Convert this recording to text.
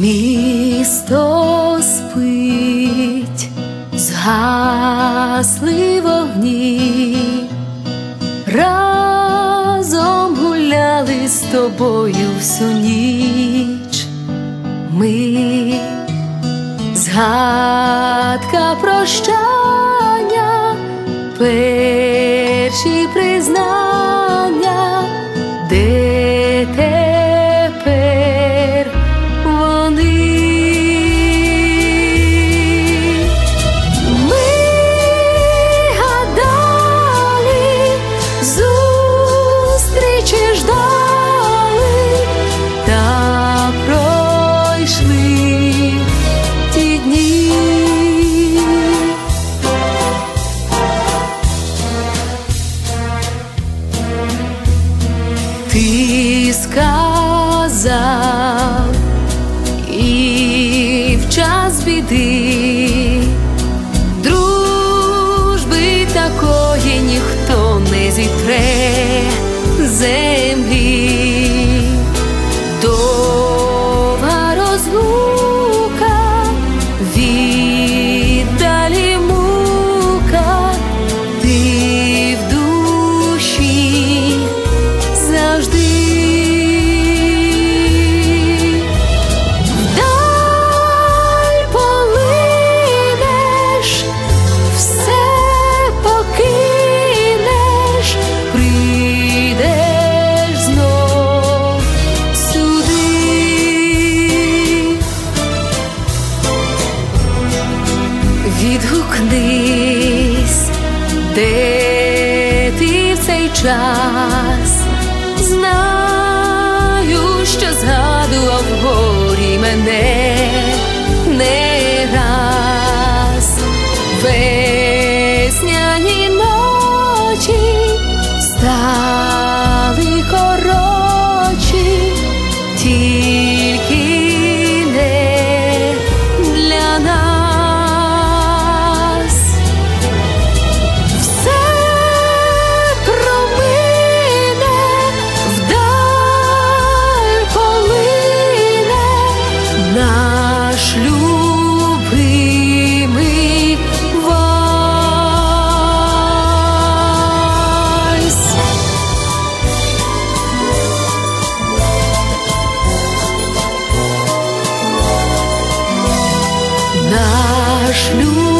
Місто спить, згасли вогні, разом гуляли з тобою всю ніч, ми згадка прощання, перші признання. Ти сказав і в час біди де ти в цей час. Знаю, що згадував горі мене не раз. Любимий